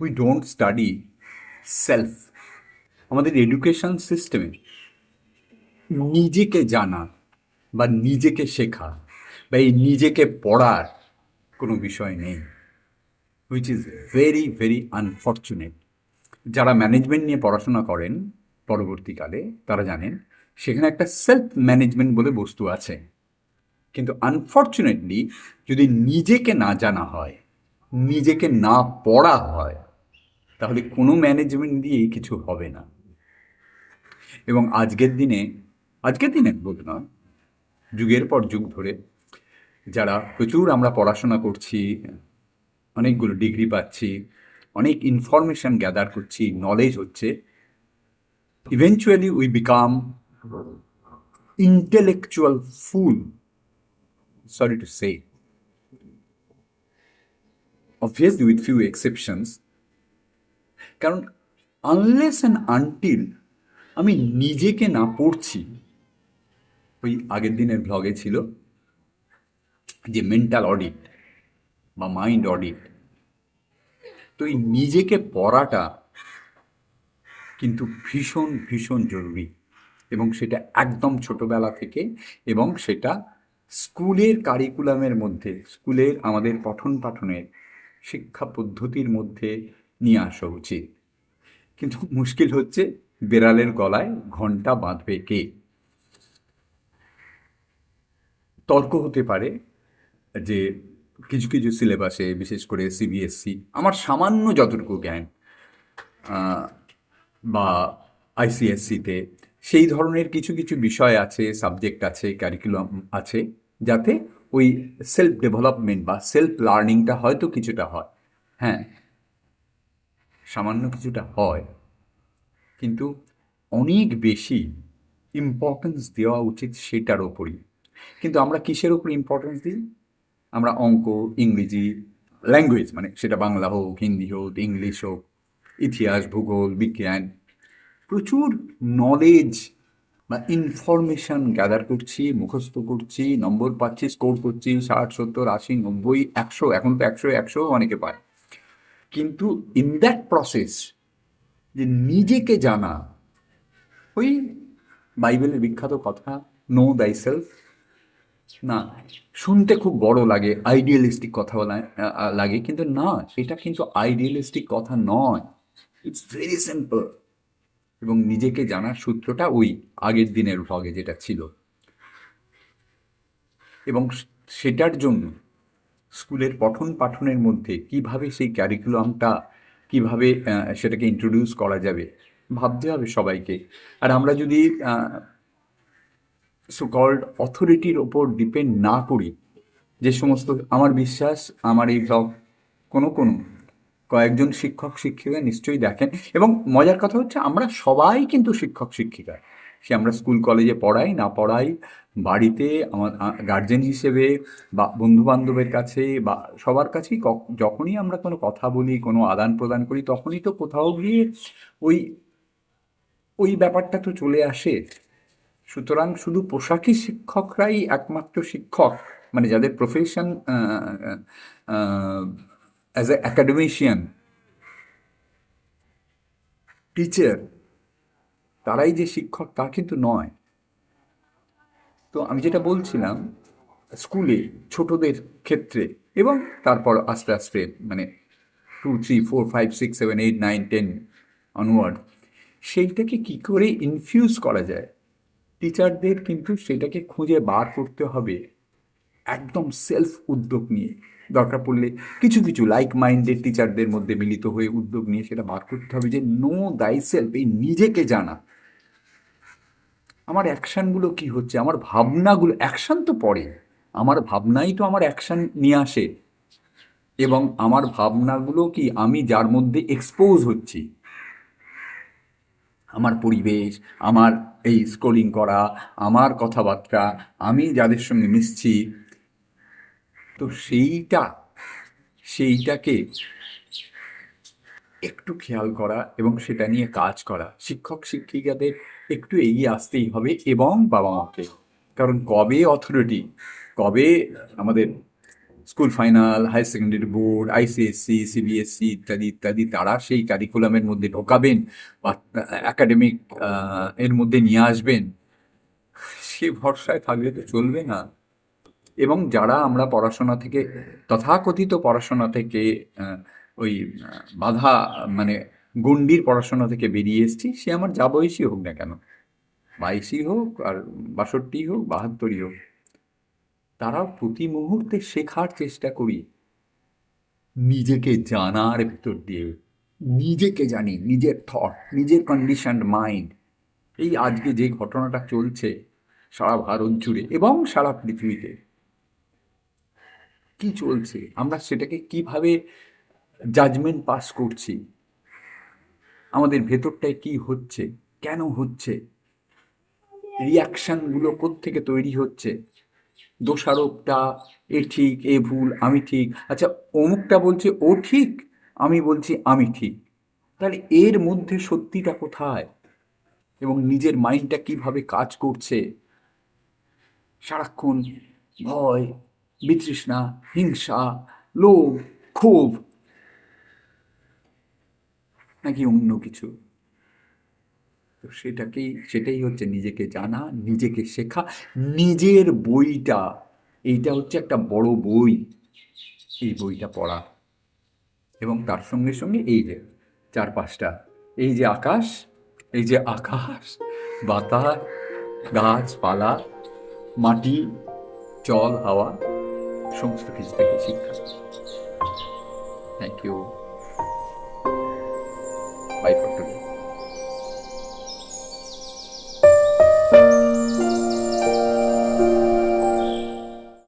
We don't study self আমাদের education সিস্টেমে নিজেকে জানা বা নিজেকে শেখা বা এই নিজেকে পড়ার কোনো বিষয় নেই which is very very unfortunate যারা ম্যানেজমেন্ট নিয়ে পড়াশোনা করেন পরবর্তীকালে, তারা জানেন সেখানে একটা সেলফ ম্যানেজমেন্ট বলে বস্তু আছে। কিন্তু আনফর্চুনেটলি যদি নিজেকে না জানা হয়, নিজেকে না পড়া হয় তাহলে কোনো ম্যানেজমেন্ট দিয়েই কিছু হবে না এবং আজকের দিনে আজকের দিনে বলতে নয় যুগের পর যুগ ধরে যারা প্রচুর আমরা পড়াশোনা করছি অনেকগুলো ডিগ্রি পাচ্ছি অনেক ইনফরমেশন গ্যাদার করছি নলেজ হচ্ছে eventually we become intellectual fool sorry to say Obviously, with few exceptions. কারণ আনলেস অ্যান্ড আনটিল আমি নিজেকে না পড়ছি, ওই আগের দিনের ব্লগে ছিল যে মেন্টাল অডিট বা মাইন্ড অডিট তো এই নিজেকে পড়াটা কিন্তু ভীষণ ভীষণ জরুরি এবং সেটা একদম ছোটবেলা থেকে এবং সেটা স্কুলের কারিকুলামের মধ্যে, স্কুলের আমাদের পঠন পাঠনের শিক্ষা পদ্ধতির মধ্যে নিয়ে আসা উচিত। কিন্তু মুশকিল হচ্ছে বেড়ালের গলায় ঘণ্টা বাঁধবে কে? তর্ক হতে পারে যে কিছু কিছু সিলেবাসে, বিশেষ করে সিবিএসসি আমার সামান্য যতটুকু জ্ঞান বা আইসিএসসিতে সেই ধরনের কিছু কিছু বিষয় আছে সাবজেক্ট আছে ক্যারিকুলাম আছে, যাতে ওই সেলফ ডেভেলপমেন্ট বা সেলফ লার্নিংটা হয়তো কিছুটা হয়। হ্যাঁ সামান্য কিছুটা হয়। কিন্তু অনেক বেশি ইম্পর্টেন্স দেওয়া উচিত সেটার ওপরই। কিন্তু আমরা কিসের ওপর ইম্পর্টেন্স দিই? আমরা অঙ্ক, ইংরেজি ল্যাঙ্গুয়েজ মানে সেটা বাংলা হোক, হিন্দি হোক, ইংলিশ হোক, ইতিহাস, ভূগোল, বিজ্ঞান, প্রচুর নলেজ বা ইনফরমেশন গ্যাদার করছি, মুখস্থ করছি নম্বর পাচ্ছি স্কোর করছি, ষাট, সত্তর, আশি, নব্বই, একশো, এখন তো একশো একশো অনেকে পায়। কিন্তু ইন দ্যাট প্রসেস যে নিজেকে জানা, ওই বাইবেলের বিখ্যাত কথা নো দাই সেলফ না, শুনতে খুব বড় লাগে আইডিয়ালিস্টিক কথা লাগে, কিন্তু না সেটা কিন্তু আইডিয়ালিস্টিক কথা নয়। ইটস ভেরি সিম্পল এবং নিজেকে জানার সূত্রটা ওই আগের দিনের ভ্লগে যেটা ছিল। এবং সেটার জন্য স্কুলের পঠন পাঠনের মধ্যে কীভাবে সেই ক্যারিকুলামটা কীভাবে সেটাকে ইন্ট্রোডিউস করা যাবে ভাবতে হবে সবাইকে। আর আমরা যদি সুকল্ড অথরিটির ওপর ডিপেন্ড না করি, যে সমস্ত, আমার বিশ্বাস, আমার এই ব্লগ কোনো কোনো, কয়েকজন শিক্ষক শিক্ষিকা নিশ্চয়ই দেখেন। এবং মজার কথা হচ্ছে, আমরা সবাই কিন্তু শিক্ষক শিক্ষিকা সে আমরা স্কুল, কলেজে পড়াই, না পড়াই, বাড়িতে আমার গার্জেন হিসেবে বা বন্ধু বান্ধবের কাছে বা সবার কাছেই যখনই আমরা কোনো কথা বলি, কোনো আদান প্রদান করি, তখনই তো কোথাও গিয়ে ওই ওই ব্যাপারটা তো চলে আসে। সুতরাং শুধু পোশাকি শিক্ষকরাই একমাত্র শিক্ষক মানে যাদের profession as a academician teacher তারাই যে শিক্ষক, তা কিন্তু নয়। তো আমি যেটা বলছিলাম, স্কুলে ছোটদের ক্ষেত্রে এবং তারপর আস্তে আস্তে মানে two three four five six seven eight nine ten onward সেইটাকে কি করে ইনফিউজ করা যায়? টিচারদের কিন্তু সেটাকে খুঁজে বার করতে হবে, একদম সেলফ উদ্যোগ নিয়ে। দরকার পড়লে কিছু কিছু লাইক মাইন্ডেড টিচারদের মধ্যে মিলিত হয়ে উদ্যোগ নিয়ে সেটা বার করতে হবে যে নো দাই সেলফ এই নিজেকে জানা। আমার অ্যাকশানগুলো কি হচ্ছে? আমার ভাবনাগুলো, অ্যাকশান তো পড়ে। আমার ভাবনাই তো আমার অ্যাকশান নিয়ে আসে। এবং আমার ভাবনাগুলো কি আমি যার মধ্যে এক্সপোজ হচ্ছি? আমার পরিবেশ, আমার এই স্ক্রোলিং করা, আমার কথাবার্তা, আমি যাদের সঙ্গে মিশছি। তো সেইটা, সেইটাকে একটু খেয়াল করা এবং সেটা নিয়ে কাজ করা। শিক্ষক, শিক্ষিকাদের একটু এগিয়ে আসতেই হবে এবং বাবা মাকে কারণ কবে অথরিটি কবে আমাদের school final higher secondary board ICSE CBSE ইত্যাদি ইত্যাদি, তারা সেই কারিকুলামের মধ্যে ঢোকাবেন বা একাডেমিক এর মধ্যে নিয়ে আসবেন? সে ভরসায় থাকলে তো চলবে না। এবং যারা আমরা পড়াশোনা থেকে, তথাকথিত পড়াশোনা থেকে ওই বাধা মানে গণ্ডির পড়াশোনা থেকে বেরিয়ে এসেছি। সে আমার যা বয়সী হোক না কেন। বাইশই হোক আর বাষট্টি হোক, বাহাত্তরই হোক। তারা প্রতি মুহূর্তে শেখার চেষ্টা করি। নিজেকে জানার ভিতর দিয়ে। নিজেকে জানি, নিজের থট নিজের কন্ডিশন মাইন্ড এই আজকে যে ঘটনাটা চলছে সারা ভারত জুড়ে এবং সারা পৃথিবীতে। কি চলছে? আমরা সেটাকে কীভাবে জাজমেন্ট পাস করছি। আমাদের ভেতরটায় কি হচ্ছে? কেন হচ্ছে? রিয়াকশনগুলো কোত্থেকে তৈরি হচ্ছে? দোষারোপটা, এ ঠিক, এ ভুল, আমি ঠিক। আচ্ছা অমুকটা বলছে ও ঠিক, আমি বলছি আমি ঠিক। তাহলে এর মধ্যে সত্যিটা কোথায়? এবং নিজের মাইন্ডটা কীভাবে কাজ করছে? সারাক্ষণ ভয়, বিতৃষ্ণা, হিংসা, লোভ, ক্ষোভ নাকি অন্য কিছু? তো সেটাকেই, সেটাই হচ্ছে নিজেকে জানা, নিজেকে শেখা, নিজের বইটা। এইটা হচ্ছে একটা বড় বই, এই বইটা পড়া। এবং তার সঙ্গে সঙ্গে এই যে চার পাঁচটা এই যে আকাশ, এই যে আকাশ, বাতাস, গাছপালা, মাটি, জল, হাওয়া, সমস্ত কিছু থেকে শিক্ষা। Thank you